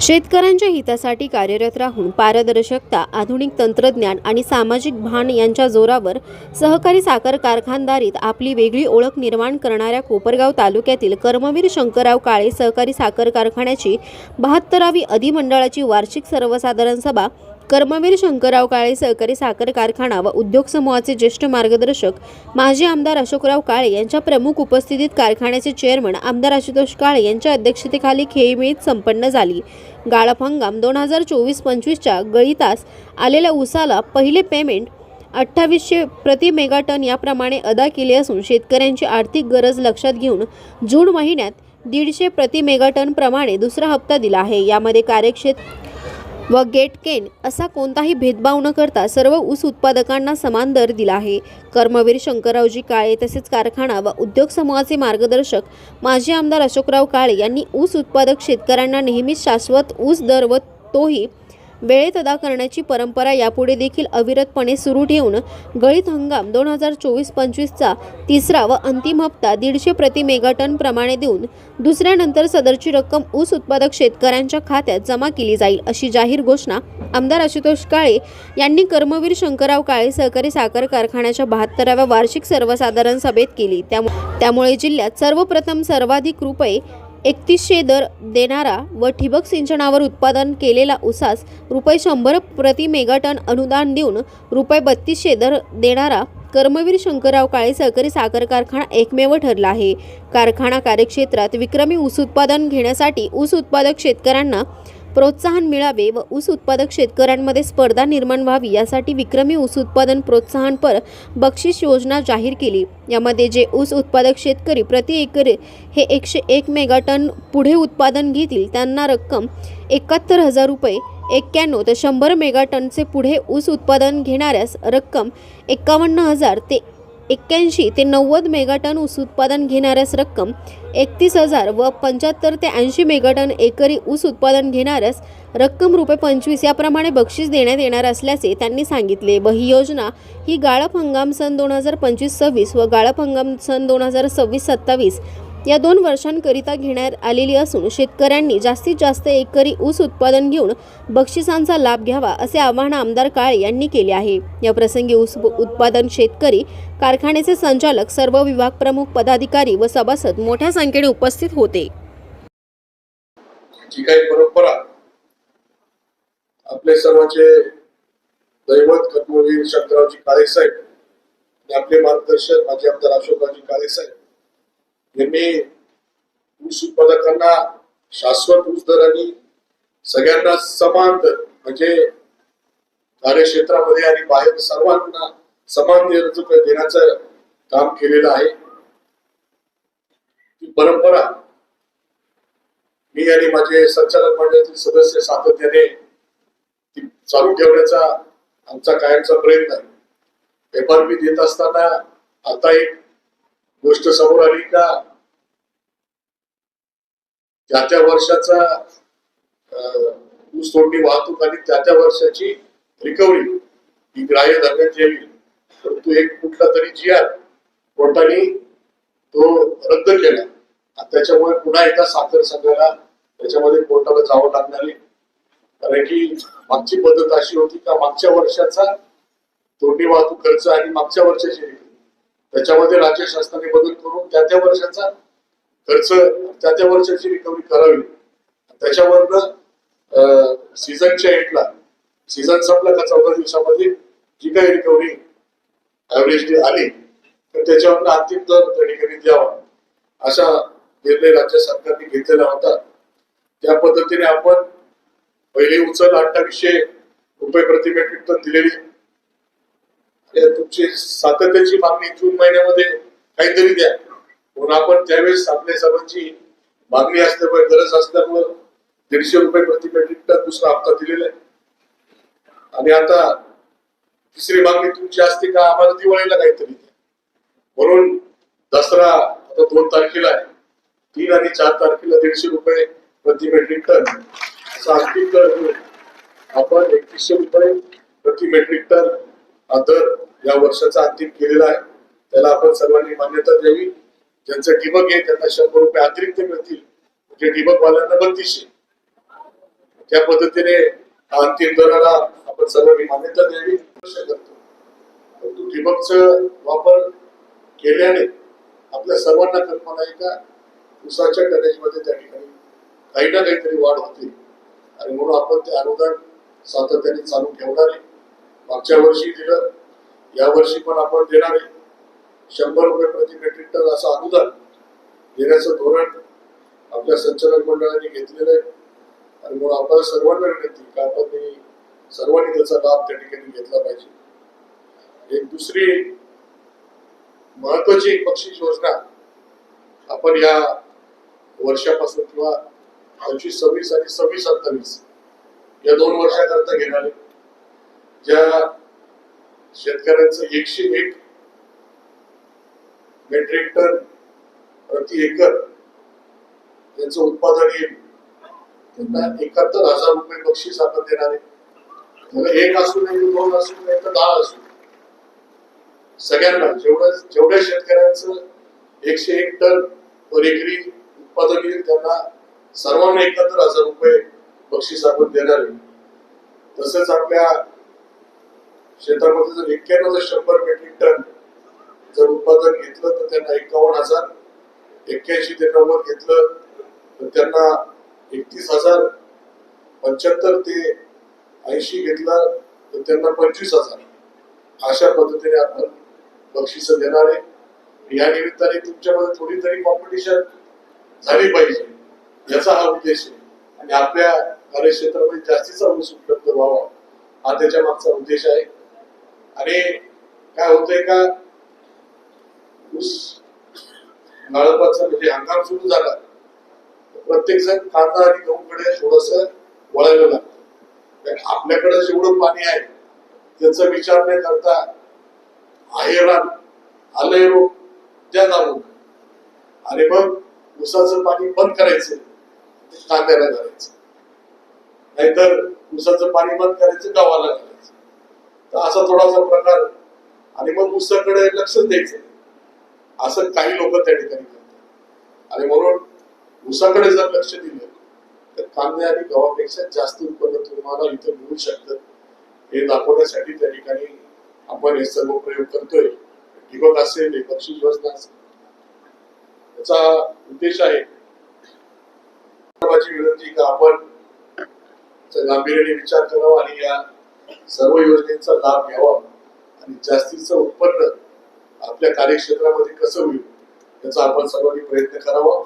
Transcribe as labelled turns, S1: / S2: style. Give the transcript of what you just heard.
S1: शेतकऱ्यांच्या हितासाठी कार्यरत राहून पारदर्शकता आधुनिक तंत्रज्ञान आणि सामाजिक भान यांच्या जोरावर सहकारी साखर कारखानदारीत आपली वेगळी ओळख निर्माण करणाऱ्या कोपरगाव तालुक्यातील कर्मवीर शंकरराव काळे सहकारी साखर कारखान्याची बहात्तरावी अधिमंडळाची वार्षिक सर्वसाधारण सभा कर्मवीर शंकरराव काळे सहकारी साखर कारखाना व उद्योग समूहाचे ज्येष्ठ मार्गदर्शक माजी आमदार अशोकराव काळे यांच्या प्रमुख उपस्थितीत कारखान्याचे चेअरमन आमदार आशुतोष काळे यांच्या अध्यक्षतेखाली खेळीमेळीत संपन्न झाली. गाळप हंगाम दोन हजार चोवीस पंचवीसच्या गळीतास आलेल्या उसाला पहिले पेमेंट अठ्ठावीसशे प्रति मेगाटन याप्रमाणे अदा केले असून शेतकऱ्यांची आर्थिक गरज लक्षात घेऊन जून महिन्यात दीडशे प्रति मेगाटन प्रमाणे दुसरा हप्ता दिला आहे. यामध्ये कार्यक्षेत्र व गेट केन असा कोणताही भेदभाव न करता सर्व ऊस उत्पादकांना समान दर दिला आहे. कर्मवीर शंकररावजी काळे तसेच कारखाना व उद्योग समूहाचे मार्गदर्शक माजी आमदार अशोकराव काळे यांनी ऊस उत्पादक शेतकऱ्यांना नेहमीच शाश्वत ऊस दर व तोही वेळेत अदा करण्याची परंपरा यापुढे देखील अविरतपणे सुरू ठेवून गळीत हंगाम दोन हजार चोवीस पंचवीसचा तिसरा व अंतिम हप्ता दीडशे प्रति मेगाटन प्रमाणे देऊन दुसऱ्यानंतर सदरची रक्कम ऊस उत्पादक शेतकऱ्यांच्या खात्यात जमा केली जाईल अशी जाहीर घोषणा आमदार आशुतोष काळे यांनी कर्मवीर शंकरराव काळे सहकारी साखर कारखान्याच्या बहात्तराव्या वार्षिक सर्वसाधारण सभेत केली. त्यामु- त्यामुळे जिल्ह्यात सर्वप्रथम सर्वाधिक रुपये एकतीसशे दर देणारा व ठिबक सिंचनावर उत्पादन केलेला उसास रुपये शंभर प्रति मेगाटन अनुदान देऊन रुपये बत्तीसशे दर देणारा कर्मवीर शंकरराव काळे सहकारी साखर कारखाना एकमेव ठरला आहे. कारखाना कार्यक्षेत्रात विक्रमी ऊस उत्पादन घेण्यासाठी ऊस उत्पादक शेतकऱ्यांना प्रोत्साहन मिळावे व ऊस उत्पादक शेतकऱ्यांमध्ये स्पर्धा निर्माण व्हावी यासाठी विक्रमी ऊस उत्पादन प्रोत्साहनपर बक्षीस योजना जाहीर केली. यामध्ये जे ऊस उत्पादक शेतकरी प्रति एकर हे एकशे एक मेगाटन पुढे उत्पादन घेतील त्यांना रक्कम एकाहत्तर हजार रुपये एक्क्याण्णव ते शंभर मेगाटनचे पुढे ऊस उत्पादन घेणाऱ्यास रक्कम एक्कावन्न हजार ते एक्क्याऐंशी ते नव्वद मेगाटन ऊस उत्पादन घेणाऱ्यास रक्कम एकतीस हजार व पंच्याहत्तर ते ऐंशी मेगाटन एकरी ऊस उत्पादन घेणाऱ्यास रक्कम रुपये पंचवीस याप्रमाणे बक्षीस देण्यात येणार असल्याचे त्यांनी सांगितले. व ही योजना ही गाळप हंगाम सन दोन हजार पंचवीस सव्वीस व गाळप हंगाम सन दोन हजार सव्वीस सत्तावीस या दोन वर्षांकरिता घेण्यात आलेली असून शेतकऱ्यांनी जास्तीत जास्त एकरी ऊस उत्पादन घेऊन बक्षिसांचा लाभ घ्यावा असे आवाहन आमदार काळे यांनी केले आहे. या प्रसंगी ऊस उत्पादन शेतकरी कारखान्याचे संचालक सर्व विभाग प्रमुख पदाधिकारी व सभासद मोठ्या संख्येने उपस्थित होते.
S2: जी काही परंपरा आपले सर्वांचे दैवत कर्मवीर शंकररावजी काळे साहेब आपले मार्गदर्शक माजी आमदार अशोकरावजी काळे साहेब नेहमी ऊस उत्पादकांना शाश्वत ऊस दर आणि सगळ्यांना समान दर म्हणजे कार्यक्षेत्रामध्ये आणि बाहेर सर्वांना समान देण्याचं काम केलेलं आहे ती परंपरा मी आणि माझे संचालक मंडळातील सदस्य सातत्याने ती चालू ठेवण्याचा आमचा कायमचा प्रयत्न आहे. मी देत असताना आता एक गोष्ट समोर आली का? त्या त्या वर्षाचा ऊस तोडणी वाहतूक आणि त्या त्या वर्षाची रिकव्हरी ही ग्राह्य धरण्यात यावी परंतु एक कुठला तरी जी आर कोर्टाने तो रद्द केला. त्याच्यामुळे पुन्हा एकदा साखर संघाला त्याच्यामध्ये कोर्टाला जावं लागणार आहे कारण की मागची पद्धत अशी होती का मागच्या वर्षाचा तोडणी वाहतूक खर्च आणि मागच्या वर्षाची त्याच्यामध्ये राज्य शासनाने बदल करून त्या त्या वर्षाचा खर्च त्या त्या वर्षाची रिकव्हरी करावी. त्याच्यावरनं सीझनच्या एंडला सीझन संपला का चौदा दिवसामध्ये जी काही रिकव्हरी ऍव्हरेज आली तर त्याच्यावरनं अंतिम दर त्या ठिकाणी द्यावा. असा निर्णय राज्य सरकारने घेतलेला होता. त्या पद्धतीने आपण पहिली उचल अठ्ठावीसशे रुपये प्रति मेट्रिक टन दिलेली तुमची सातत्याची मागणी जून महिन्यामध्ये काहीतरी द्या. म्हणून आपण त्यावेळेस आपल्या सर्वांची मागणी असल्यामुळे गरज असल्यामुळे दीडशे रुपये प्रति मेट्रिक टन दुसरा हप्ता दिलेला आहे. आणि आता तिसरी मागणी तुमची असते का आम्हाला दिवाळीला काहीतरी द्या. म्हणून दसरा आता दोन तारखेला आहे. तीन आणि चार तारखेला दीडशे रुपये प्रति मेट्रिक टन. असा अंतिम आपण एकवीसशे रुपये प्रति मेट्रिक टन आता या वर्षाचा अंतिम केलेला आहे. त्याला आपण सर्वांनी मान्यता द्यावी. ज्यांचं ठिबक आहे त्यांना शंभर रुपये अतिरिक्त मिळतील. म्हणजे ठिबक वाल्यांना बत्तीसशे त्या पद्धतीने अंतिम दराला आपण सर्वांनी मान्यता द्यावी. करतो परंतु ठिबकचं वापर केल्याने आपल्या सर्वांना कल्पना आहे का उसाच्या टनेजमध्ये त्या ठिकाणी काही ना काहीतरी वाढ होते. आणि म्हणून आपण ते अनुदान सातत्याने चालू ठेवणार आहे. मागच्या वर्षी दिलं या वर्षी पण आपण देणार आहे. शंभर रुपये प्रति मेट्रिक टन असं अनुदान देण्याचं धोरण आपल्या संचालक मंडळाने घेतलेलं आहे. आणि म्हणून आपल्याला सर्वांना विनंती का आपण ते सर्वांनी त्याचा लाभ त्या ठिकाणी घेतला पाहिजे. एक दुसरी महत्वाची एक बक्षीस योजना आपण या वर्षापासून किंवा पंचवीस सव्वीस आणि सव्वीस अठ्ठावीस या दोन वर्षाकरता घेणार आहे. ज्या शेतकऱ्यांचं एकशे एक मेट्रिक टन प्रति एकर त्यांचं उत्पादन येईल. त्यांना एकाहत्तर हजार रुपये बक्षीस आपण देणार आहे. त्याला एक असू नये दोन असू नये तर दहा असू सगळ्यांना जेवढं जेवढ्या शेतकऱ्यांचं एकशे एक टन पर एकरी उत्पादन येईल त्यांना सर्वांना एकाहत्तर हजार रुपये बक्षीस आपण देणार आहे. तसंच आपल्या शेतामध्ये जर एक्क्याण्णव ते शंभर मेट्रिक टन जर उत्पादन घेतलं तर त्यांना एकावन्न हजार एक्क्याऐंशी ते नव्वद घेतलं तर त्यांना एकतीस हजार पंच्याहत्तर ते ऐंशी घेतला तर त्यांना पंचवीस हजार. अशा पद्धतीने आपण बक्षिस देणार आहे. या निमित्ताने तुमच्यामध्ये थोडी तरी कॉम्पिटिशन झाली पाहिजे. याचा हा उद्देश आहे. आणि आपल्या कार्यक्षेत्रामध्ये जास्तीचा ऊस उपलब्ध व्हावा हा त्याच्या मागचा उद्देश आहे. आणि काय होतंय का? ऊस गाळपाचा म्हणजे हंगाम सुरू झाला. प्रत्येक जण कांदा आणि गहूकडे थोडस वळायला लागतं. आपल्याकडे जेवढं पाणी आहे त्याचा विचार न करता आहे रान आलंय रोग त्या दाबून आणि मग ऊसाचं पाणी बंद करायचं कांद्याला घालायचं. नाहीतर ऊसाचं पाणी बंद करायचं गावाला घालायचं. तर असा थोडासा प्रकार आणि मग ऊसाकडे लक्ष द्यायचं. असं काही लोक त्या ठिकाणी करतात. आणि म्हणून ऊसाकडे जर लक्ष दिलं तर कांदे आणि गव्हापेक्षा जास्त उत्पन्न तुम्हाला इथं मिळू शकतं. हे दाखवण्यासाठी त्या ठिकाणी आपण हे सर्व प्रयोग करतोय. ठिबक असेल हे बक्षीस योजना असेल. त्याचा उद्देश आहे. विनंती का आपण गांभीर्याने विचार करावा आणि या सर्व योजनेचा लाभ घ्यावा आणि जास्तीचं उत्पन्न आपल्या कार्यक्षेत्रामध्ये कसं होईल याचा आपण सर्वांनी प्रयत्न करावा.